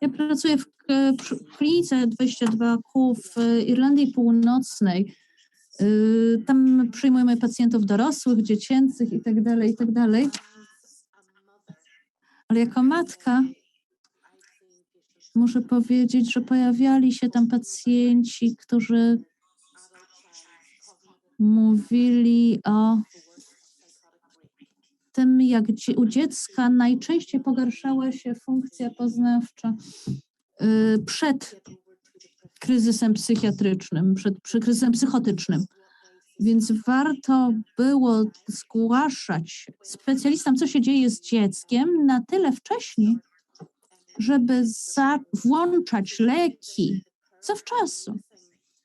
Ja pracuję w, w klinice 22Q w y, Irlandii Północnej. Y, Tam przyjmujemy pacjentów dorosłych, dziecięcych i tak dalej, i tak. Ale jako matka muszę powiedzieć, że pojawiali się tam pacjenci, którzy mówili o tym, jak u dziecka najczęściej pogarszała się funkcja poznawcza y, przed kryzysem psychiatrycznym, przed, przed kryzysem psychotycznym. Więc warto było zgłaszać specjalistom, co się dzieje z dzieckiem na tyle wcześniej, żeby za, włączać leki zawczasu.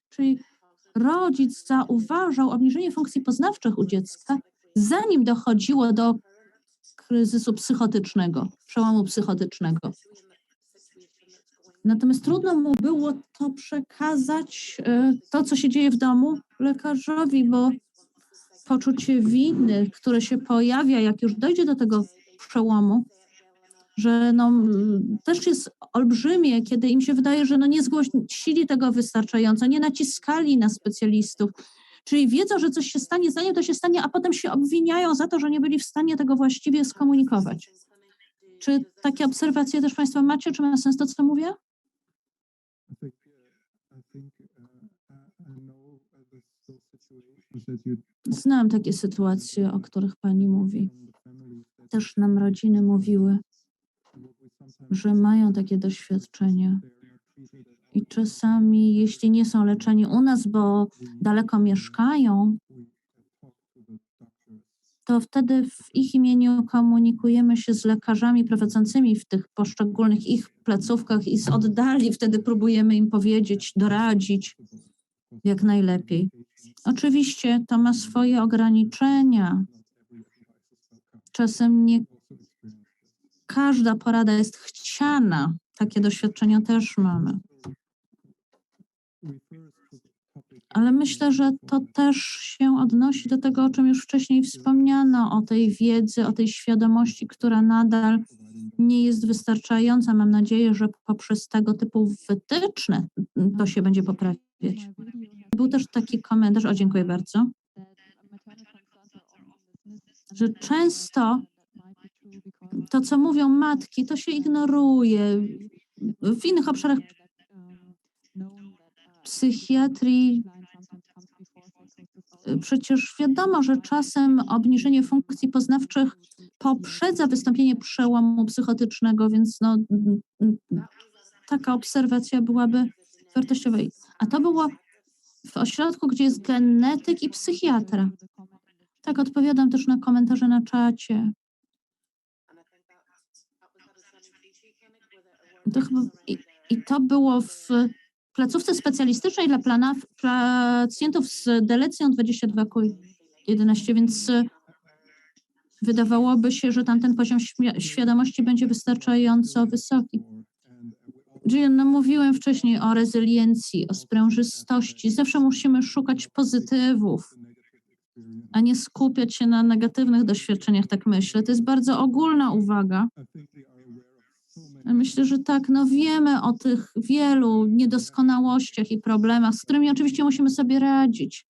Czyli rodzic zauważał obniżenie funkcji poznawczych u dziecka, zanim dochodziło do kryzysu psychotycznego, przełomu psychotycznego. Natomiast trudno mu było to przekazać, e, to co się dzieje w domu, lekarzowi, bo poczucie winy, które się pojawia, jak już dojdzie do tego przełomu, że no, też jest olbrzymie, kiedy im się wydaje, że no nie zgłosili tego wystarczająco, nie naciskali na specjalistów, czyli wiedzą, że coś się stanie, zanim to się stanie, a potem się obwiniają za to, że nie byli w stanie tego właściwie skomunikować. Czy takie obserwacje też Państwo macie? Czy ma sens to, co mówię? Uh, uh, uh, Znam takie sytuacje, o których Pani mówi. Też nam rodziny mówiły, że mają takie doświadczenia. I czasami, jeśli nie są leczeni u nas, bo daleko mieszkają, to wtedy w ich imieniu komunikujemy się z lekarzami prowadzącymi w tych poszczególnych ich placówkach i z oddali wtedy próbujemy im powiedzieć, doradzić jak najlepiej. Oczywiście to ma swoje ograniczenia. Czasem nie każda porada jest chciana. Takie doświadczenia też mamy. Ale myślę, że to też się odnosi do tego, o czym już wcześniej wspomniano, o tej wiedzy, o tej świadomości, która nadal nie jest wystarczająca. Mam nadzieję, że poprzez tego typu wytyczne to się będzie poprawiać. Był też taki komentarz, o dziękuję bardzo, że często to, co mówią matki, to się ignoruje. W innych obszarach psychiatrii przecież wiadomo, że czasem obniżenie funkcji poznawczych poprzedza wystąpienie przełomu psychotycznego, więc no, taka obserwacja byłaby wartościowa. A to było w ośrodku, gdzie jest genetyk i psychiatra. Tak, odpowiadam też na komentarze na czacie. To chyba, i, I to było w placówce specjalistycznej dla plana, pacjentów z delecją 22Q11, więc y, wydawałoby się, że tamten poziom świadomości będzie wystarczająco wysoki. No mówiłem wcześniej o rezyliencji, o sprężystości. Zawsze musimy szukać pozytywów, a nie skupiać się na negatywnych doświadczeniach, tak myślę. To jest bardzo ogólna uwaga. Myślę, że tak, no wiemy o tych wielu niedoskonałościach i problemach, z którymi oczywiście musimy sobie radzić,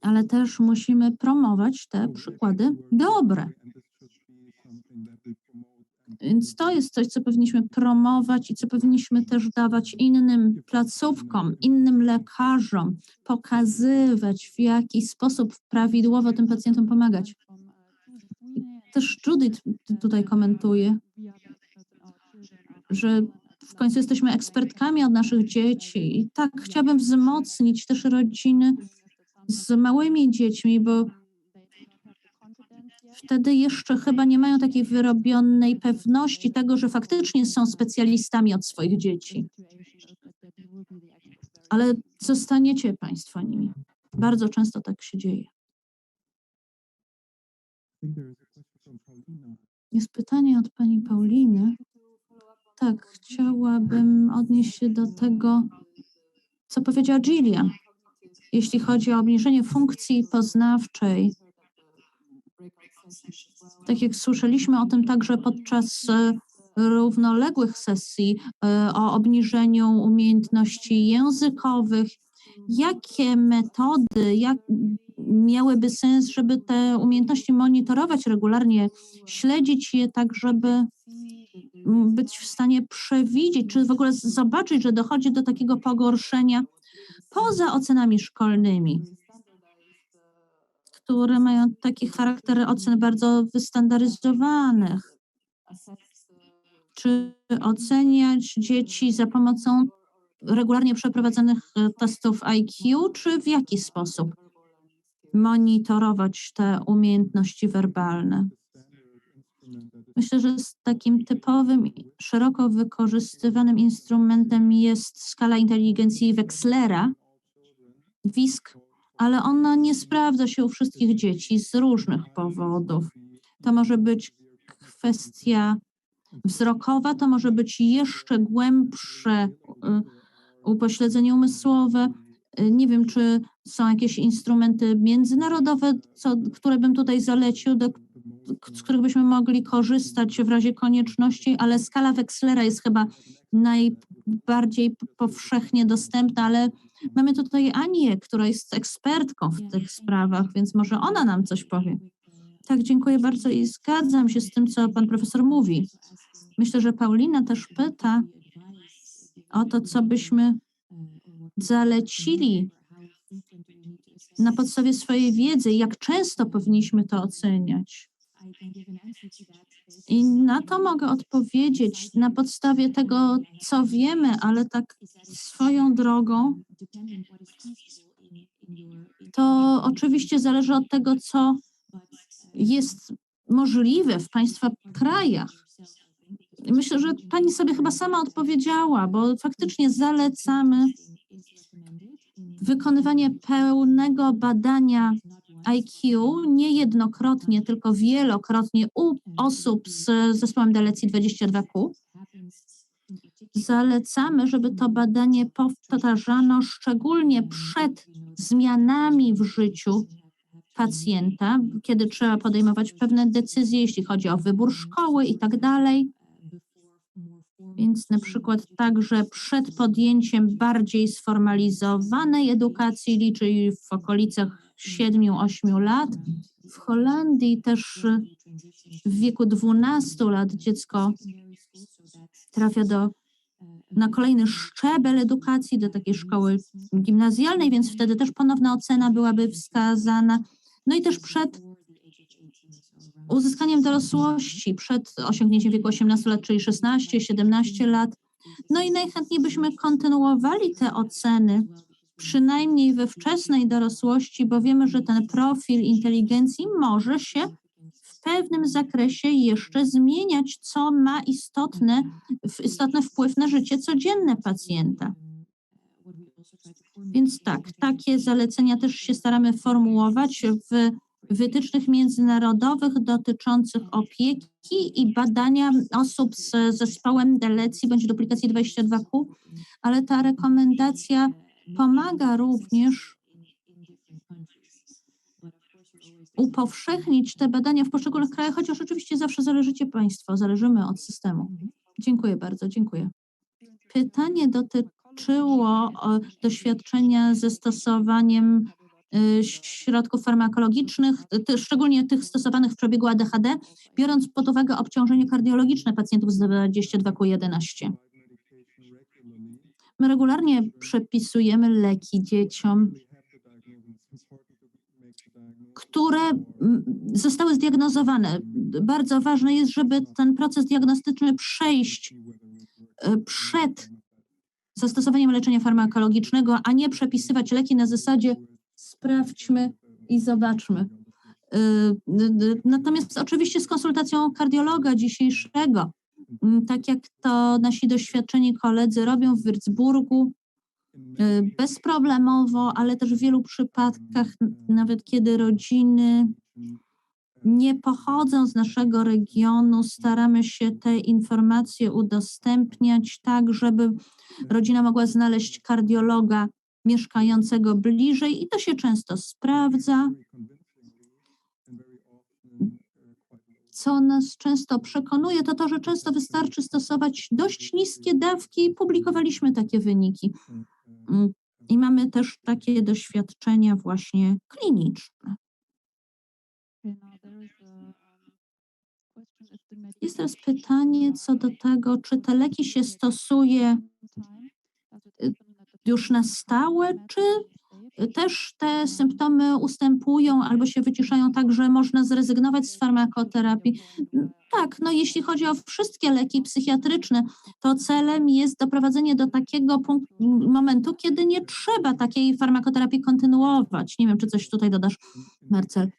ale też musimy promować te przykłady dobre. Więc to jest coś, co powinniśmy promować i co powinniśmy też dawać innym placówkom, innym lekarzom, pokazywać, w jaki sposób prawidłowo tym pacjentom pomagać. Też Judith tutaj komentuje, że w końcu jesteśmy ekspertkami od naszych dzieci i tak chciałabym wzmocnić też rodziny z małymi dziećmi, bo wtedy jeszcze chyba nie mają takiej wyrobionej pewności tego, że faktycznie są specjalistami od swoich dzieci. Ale zostaniecie Państwo nimi. Bardzo często tak się dzieje. Jest pytanie od Pani Pauliny. Tak, chciałabym odnieść się do tego, co powiedziała Gillian. Jeśli chodzi o obniżenie funkcji poznawczej, tak jak słyszeliśmy o tym także podczas e, równoległych sesji, e, o obniżeniu umiejętności językowych. Jakie metody, jak miałyby sens, żeby te umiejętności monitorować regularnie, śledzić je tak, żeby być w stanie przewidzieć, czy w ogóle zobaczyć, że dochodzi do takiego pogorszenia poza ocenami szkolnymi, które mają taki charakter ocen bardzo wystandaryzowanych. Czy oceniać dzieci za pomocą regularnie przeprowadzanych e, testów IQ, czy w jaki sposób monitorować te umiejętności werbalne? Myślę, że z takim typowym, szeroko wykorzystywanym instrumentem jest skala inteligencji Wexlera, WISK, ale ona nie sprawdza się u wszystkich dzieci z różnych powodów. To może być kwestia wzrokowa, to może być jeszcze głębsze y, upośledzenie umysłowe. Y, Nie wiem, czy są jakieś instrumenty międzynarodowe, co, które bym tutaj zalecił, do, z których byśmy mogli korzystać w razie konieczności, ale skala Wexlera jest chyba najbardziej powszechnie dostępna, ale mamy tutaj Anię, która jest ekspertką w tych sprawach, więc może ona nam coś powie. Tak, dziękuję bardzo i zgadzam się z tym, co pan profesor mówi. Myślę, że Paulina też pyta o to, co byśmy zalecili na podstawie swojej wiedzy, jak często powinniśmy to oceniać. I na to mogę odpowiedzieć na podstawie tego, co wiemy, ale tak swoją drogą, to oczywiście zależy od tego, co jest możliwe w Państwa krajach. Myślę, że Pani sobie chyba sama odpowiedziała, bo faktycznie zalecamy wykonywanie pełnego badania IQ niejednokrotnie, tylko wielokrotnie u osób z zespołem delecji 22Q. Zalecamy, żeby to badanie powtarzano szczególnie przed zmianami w życiu pacjenta, kiedy trzeba podejmować pewne decyzje, jeśli chodzi o wybór szkoły i tak dalej. Więc na przykład także przed podjęciem bardziej sformalizowanej edukacji, czyli w okolicach 7-8 lat. W Holandii też w wieku 12 lat dziecko trafia do, na kolejny szczebel edukacji, do takiej szkoły gimnazjalnej, więc wtedy też ponowna ocena byłaby wskazana. No i też przed uzyskaniem dorosłości, przed osiągnięciem wieku 18 lat, czyli 16-17 lat. No i najchętniej byśmy kontynuowali te oceny, przynajmniej we wczesnej dorosłości, bo wiemy, że ten profil inteligencji może się w pewnym zakresie jeszcze zmieniać, co ma istotny, istotny wpływ na życie codzienne pacjenta. Więc tak, takie zalecenia też się staramy formułować w wytycznych międzynarodowych dotyczących opieki i badania osób z zespołem delecji bądź duplikacji 22Q, ale ta rekomendacja pomaga również upowszechnić te badania w poszczególnych krajach, chociaż oczywiście zawsze zależycie Państwo, zależymy od systemu. Dziękuję bardzo, dziękuję. Pytanie dotyczyło o, doświadczenia ze stosowaniem środków farmakologicznych, ty, szczególnie tych stosowanych w przebiegu ADHD, biorąc pod uwagę obciążenie kardiologiczne pacjentów z 22Q11. My regularnie przepisujemy leki dzieciom, które zostały zdiagnozowane. Bardzo ważne jest, żeby ten proces diagnostyczny przejść y, przed zastosowaniem leczenia farmakologicznego, a nie przepisywać leki na zasadzie sprawdźmy i zobaczmy. Y, Natomiast oczywiście z konsultacją kardiologa dzisiejszego, mm, tak jak to nasi doświadczeni koledzy robią w Würzburgu, y, bezproblemowo, ale też w wielu przypadkach, nawet kiedy rodziny nie pochodzą z naszego regionu, staramy się te informacje udostępniać tak, żeby rodzina mogła znaleźć kardiologa mieszkającego bliżej i to się często sprawdza. co nas często przekonuje, to to, że często wystarczy stosować dość niskie dawki i publikowaliśmy takie wyniki. Mm, I mamy też takie doświadczenia właśnie kliniczne. Jest teraz pytanie co do tego, czy te leki się stosuje y, już na stałe, czy też te symptomy ustępują albo się wyciszają tak, że można zrezygnować z farmakoterapii. Tak, no jeśli chodzi o wszystkie leki psychiatryczne, to celem jest doprowadzenie do takiego punktu, momentu, kiedy nie trzeba takiej farmakoterapii kontynuować. Nie wiem, czy coś tutaj dodasz, Marcel.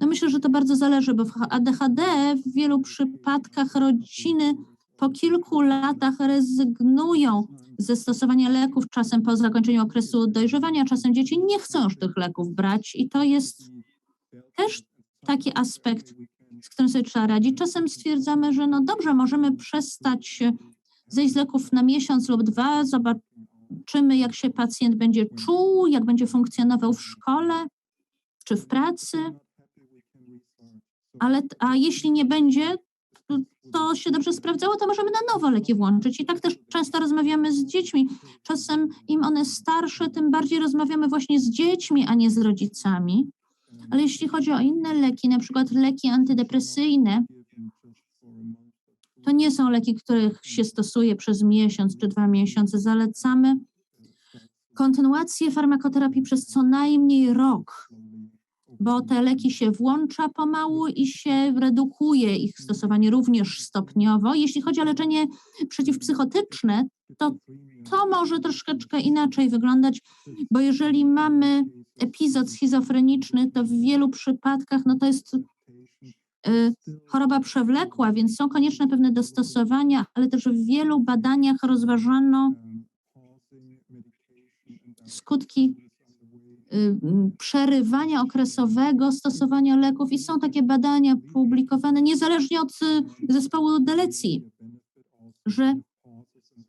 No myślę, że to bardzo zależy, bo w ADHD w wielu przypadkach rodziny po kilku latach rezygnują ze stosowania leków, czasem po zakończeniu okresu dojrzewania, czasem dzieci nie chcą już tych leków brać. I to jest też taki aspekt, z którym sobie trzeba radzić. Czasem stwierdzamy, że no dobrze, możemy przestać zejść z leków na miesiąc lub dwa, zobaczymy jak się pacjent będzie czuł, jak będzie funkcjonował w szkole czy w pracy, ale a jeśli nie będzie, to- się dobrze sprawdzało, to możemy na nowo leki włączyć. I tak też często rozmawiamy z dziećmi. Czasem im one starsze, tym bardziej rozmawiamy właśnie z dziećmi, a nie z rodzicami. Ale jeśli chodzi o inne leki, na przykład leki antydepresyjne, to nie są leki, których się stosuje przez miesiąc czy dwa miesiące. Zalecamy kontynuację farmakoterapii przez co najmniej rok, bo te leki się włącza pomału i się redukuje ich stosowanie również stopniowo. Jeśli chodzi o leczenie przeciwpsychotyczne, to to może troszeczkę inaczej wyglądać, bo jeżeli mamy epizod schizofreniczny, to w wielu przypadkach no to jest y, choroba przewlekła, więc są konieczne pewne dostosowania, ale też w wielu badaniach rozważano skutki przerywania okresowego stosowania leków i są takie badania publikowane niezależnie od y, zespołu delecji, że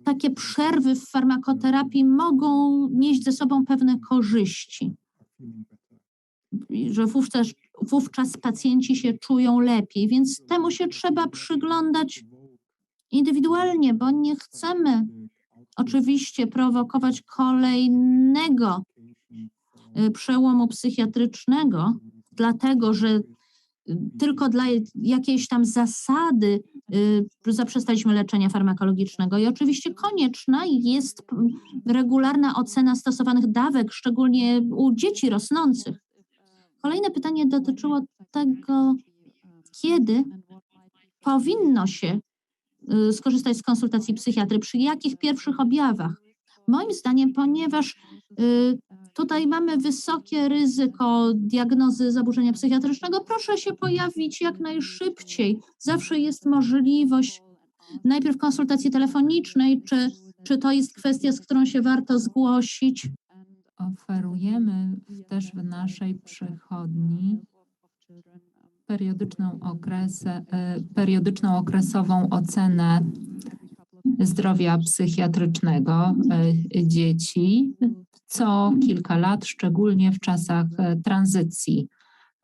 takie przerwy w farmakoterapii mogą nieść ze sobą pewne korzyści, że wówczas, wówczas pacjenci się czują lepiej, więc temu się trzeba przyglądać indywidualnie, bo nie chcemy oczywiście prowokować kolejnego y, przełomu psychiatrycznego, dlatego że y, tylko dla jakiejś tam zasady y, zaprzestaliśmy leczenia farmakologicznego. I oczywiście konieczna jest regularna ocena stosowanych dawek, szczególnie u dzieci rosnących. Kolejne pytanie dotyczyło tego, kiedy powinno się y, skorzystać z konsultacji psychiatry, przy jakich pierwszych objawach. Moim zdaniem, ponieważ y, tutaj mamy wysokie ryzyko diagnozy zaburzenia psychiatrycznego, proszę się pojawić jak najszybciej. Zawsze jest możliwość najpierw konsultacji telefonicznej, czy, czy to jest kwestia, z którą się warto zgłosić. Oferujemy też w naszej przychodni periodyczną, okresę, e, periodyczną okresową ocenę zdrowia psychiatrycznego e, dzieci co kilka lat, szczególnie w czasach e, tranzycji